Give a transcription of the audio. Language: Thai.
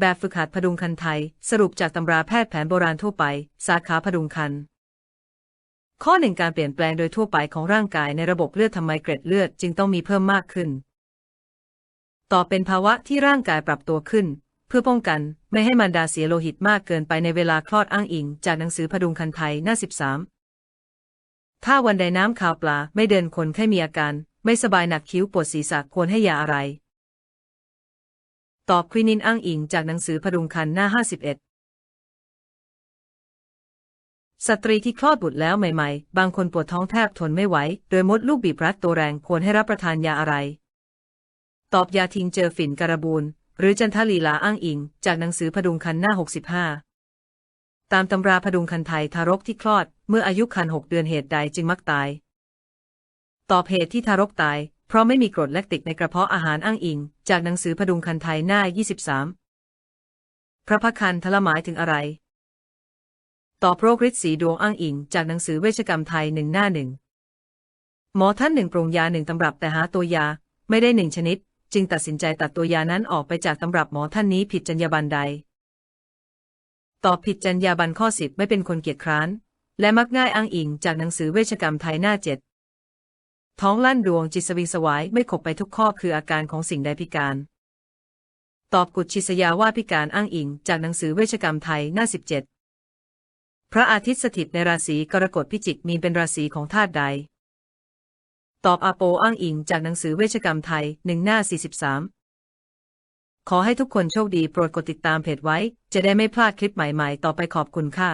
แบบฝึกหัดพดุงคันไทย สรุปจากตำราแพทย์แผนโบราณทั่วไป สาขาพดุงคัน ข้อหนึ่งการเปลี่ยนแปลงโดยทั่วไปของร่างกายในระบบเลือดทำไมเกร็ดเลือดจึงต้องมีเพิ่มมากขึ้น ต่อเป็นภาวะที่ร่างกายปรับตัวขึ้น เพื่อป้องกันไม่ให้มันดาเสียโลหิตมากเกินไปในเวลาคลอดอ้างอิง จากหนังสือพดุงคันไทยหน้า 13 ถ้าวันใดน้ำขาวปลาไม่เดินคนแค่มีอาการ ไม่สบายหนักคิ้วปวดศีรษะควรให้ยาอะไร ตอบควินินอ้างอิงจากหนังสือพดุงคันหน้า 51 สตรีที่คลอดบุตรแล้วใหม่ๆ บางคนปวดท้องแทบทนไม่ไหว โดยมดลูกบีบรัดตัวแรงควรให้รับประทานยาอะไร ตอบยาทิ้งเจอฝิ่นการบูนหรือจันทลีลาอ้างอิง จากหนังสือพดุงคันหน้า 65 ตามตำราพดุงคันไทยทารกที่คลอด เมื่ออายุคัน6เดือนเหตุใดจึงมักตาย ตอบเหตุที่ทารกตาย เพราะไม่มีกรดแลคติกในกระเพาะอาหารอ้างอิง จากหนังสือพดุงคันไทยหน้า 23 พระพักคันทละหมายถึงอะไร ตอบโรคฤทธิ์สีดวงอ้างอิง จากหนังสือเวชกรรมไทยหนึ่งหน้าหนึ่งหมอท่านหนึ่งปรุงยาหนึ่งตำรับแต่หาตัวยาไม่ได้หนึ่งชนิด จึงตัดสินใจตัดตัวยานั้นออกไปจากตำรับหมอท่านนี้ผิดจรรยาบรรณใด ตอบผิดจรรยาบรรณข้อสิบไม่เป็นคนเกียจคร้าน และมักง่ายอ้างอิงจากหนังสือเวชกรรมไทยหน้าเจ็ด ท้องลั่นดวงจิตสวิงสวายไม่ขบไปทุกข้อคืออาการของสิ่งใดพิการ ตอบกุดชิสยาว่าพิการอ้างอิง จากหนังสือเวชกรรมไทยหน้า 17 พระอาทิตย์สถิตในราศีกรกฎพิจิกมีเป็นราศีของธาตุใด ตอบอาโปอ้างอิง จากหนังสือเวชกรรมไทยหนึ่งหน้า 43 ขอให้ทุกคนโชคดีโปรดกดติดตามเพจไว้ จะได้ไม่พลาดคลิปใหม่ๆ ต่อไปขอบคุณค่ะ